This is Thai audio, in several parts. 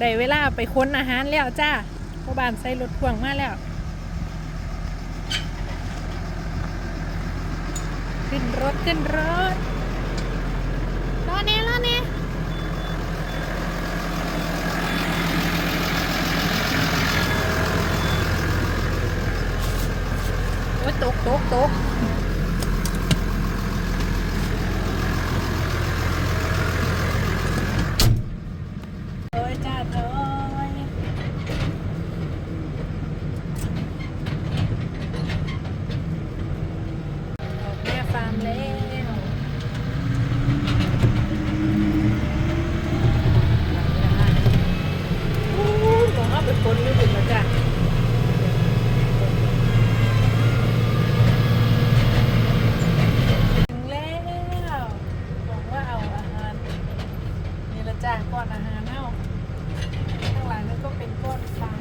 ได้เวลาไปค้นอาหารแล้วจ้าพบานใส่รถพ่วงมาแล้วขึ้นรถขึ้นรถรอเน่รอเน่โอ้ตกตกตกโอ้ยจ้าโอ้ยออกแม่ฟาร์มแล้วอู้บอกเอาไปคนไม่ถึงแล้วจ้ะ ถึงแล้วบอกว่าเอาอาหารนี่ละ จ้าก้อนอาหารเน่าข้างหลังนั่นก็เป็นก้อนฟาง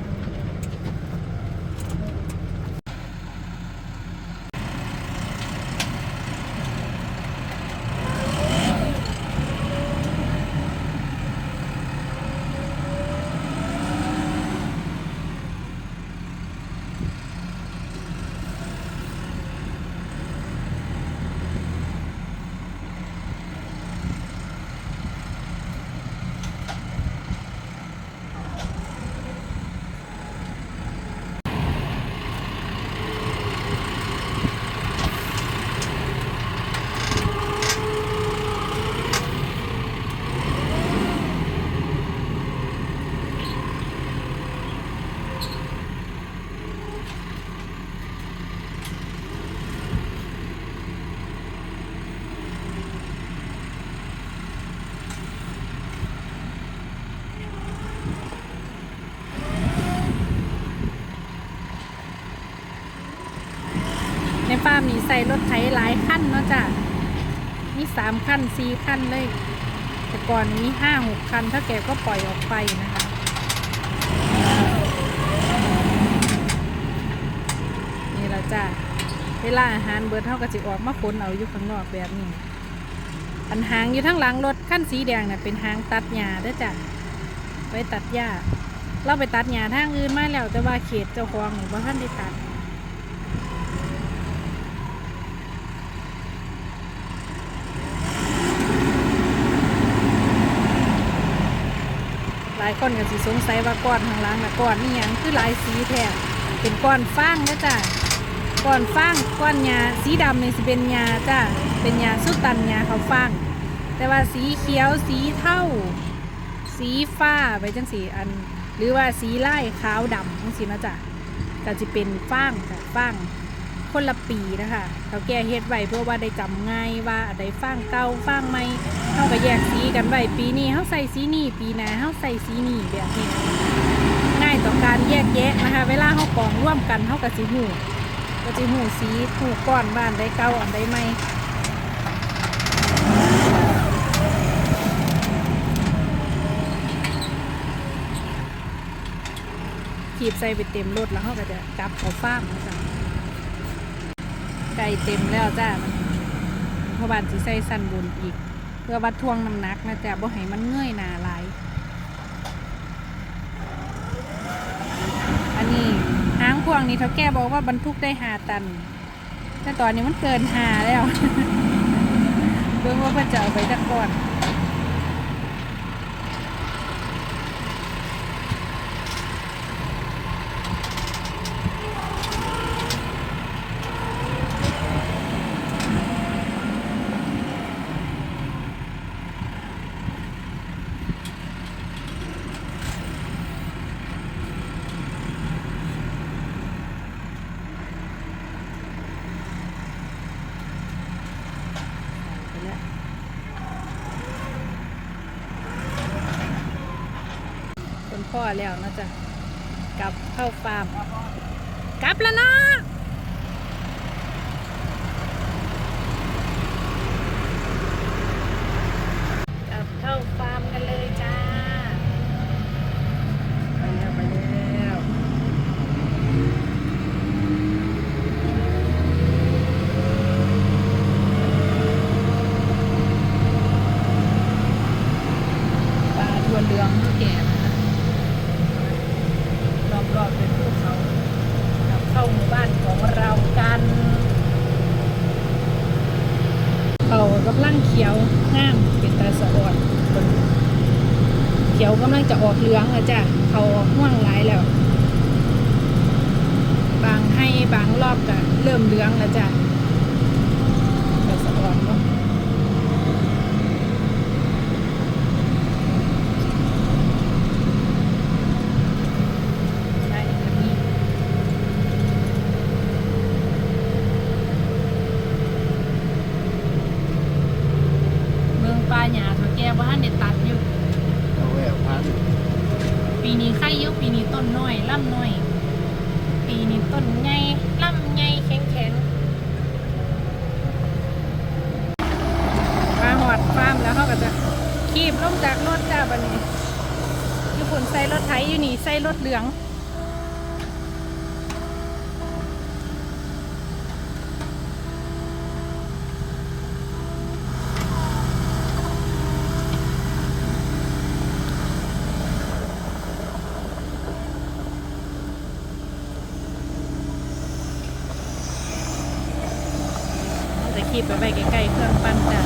ใน ฟาร์มนี่ใส่รถไถหลายขั้นเนาะจ้ะมีสามขั้นสี่ขั้นเลย แต่ก่อนมีห้าหกคันถ้าแกก็ปล่อยออกไปนะคะนี่ละจ้ะเวลาอาหารเบิร์ดเท่ากับจิออกมาขนเอาอยู่ข้างนอกแบบนี้อันหางอยู่ทั้งหลังรถขั้นสีแดงเนี่ยเป็นหางตัดหญ้าเด้อจ้ะไว้ตัดหญ้าเราไปตัดหญ้าทางอื่นมาแล้วแต่ว่าเขตเจ้าของหรือว่าท่านได้ตัดายคนก็สิสงสัยว่าก้อนข้างล่างนะก้อนนี่ยังคือหลายสีแท้เป็นก้อนฟางนะจ้ะก้อนฟางก้อนหญ้าสีดำนี่สิเป็นหญ้าจ้ะเป็นหญ้าสุดตันหญ้าเขาฟางแต่ว่าสีเขียวสีเทาสีฟ้าไปจังสีอัน หรือว่าสีไล่ขาวดำจังสีนะจ้ะก็จะเป็นฟางจ้ะฟาง คนละปีนะคะเขาแก้เฮ็ดไว้เพื่อว่าได้จำง่ายว่าอันใดฟางเก่าฟางใหม่เขาก็แยกสีกันไว้ปีนี้เขาใส่สีนี้ปีหน้าเขาใส่สีนี้แบบนี้ง่ายต่อการแยกแยะนะคะ เวลาเขากองร่วมกันเขากับสีหูก็จะหูสีหูก้อนบ้านได้เก่าอันใดใหม่ขีบใส่ไปเต็มรถแล้วเขาก็จะกลับเขาฟ้ามนะจ๊ะ ไก่เต็มแล้วจ้าพระบานสีใส่สันบนอีก เพื่อวัดทวงน้ำหนักนะจ๊ะบ่ให้มันเงื่อยหนาหลายอันนี้หางพวงนี้เท่าแก่บอกว่าบรรทุกได้หาตัน แต่ตอนนี้มันเกินหาแล้วเบิ่งว่าเพื่อจะเอาไปตะกก่อน พ่อแล้วนะจ๊ะกลับเข้าฟาร์มกลับแล้วเนาะกลับเข้าฟาร์มกันเลยจ้า ไปแล้วไปแล้วปลาทวนเรืองเท่าแก่นะคะ ลัง เขียวงามเป็นตาสะออดเบิ่งเขียวกำลังจะออกเหลืองแล้วจ้ะเขาออกม่วงหลายแล้ว บางให้บางรอบก็เริ่มเหลืองแล้วจ้ะตาสะออดเนาะได้แบบนี้ เมืองปลาหยาเขาแก้ว่าเด็ดตัดอยู่ เอาแหววพัน ปีนี้ไข่อยุปีนี้ต้นน้อย ล่ำน้อย ปีนี้ต้นใหญ่ล่ำใหญ่แข็งแข็งมาหอดฟาร์มแล้วเขาก็จะขีบลงจากรถจ้าบันนี้อยู่ผลใส่รถไถอยู่นี่ใส่รถเหลือง หีบไปไปใกล้ๆเครื่องปั้นจ้ะ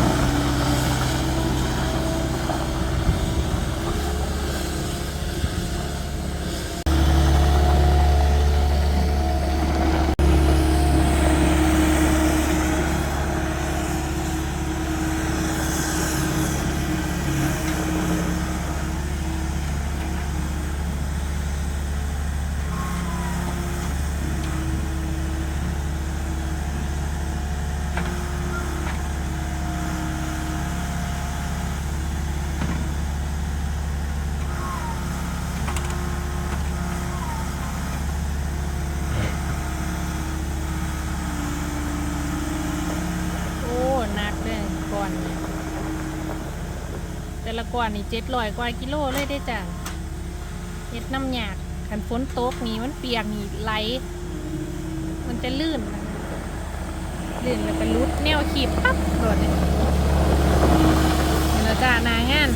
โอ้หนักเลยก่อนเนี่ยแต่ ละก่อนนี่เจ็ดร้อยกว่ากิโลเลยได้จ้ะเฮ็ดน้ำหยากขันฝนตกนี่มันเปียกนี่ไหล มันจะลื่นลื่นแล้วก็รุดแนวขีบปั๊บโดดเลยนี่ละจ้านางาน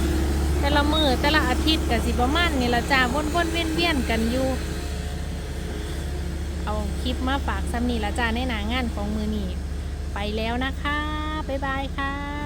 แต่ละมือแต่ละอาทิตย์กับสิประมาณนี่ละจ้าวนๆเวียนๆกันอยู่ เอาคลิปมาฝากซ้ำนี่ละจ้าในหนางานของมือนี่ไปแล้วนะคะ บ๊ายบายค่ะ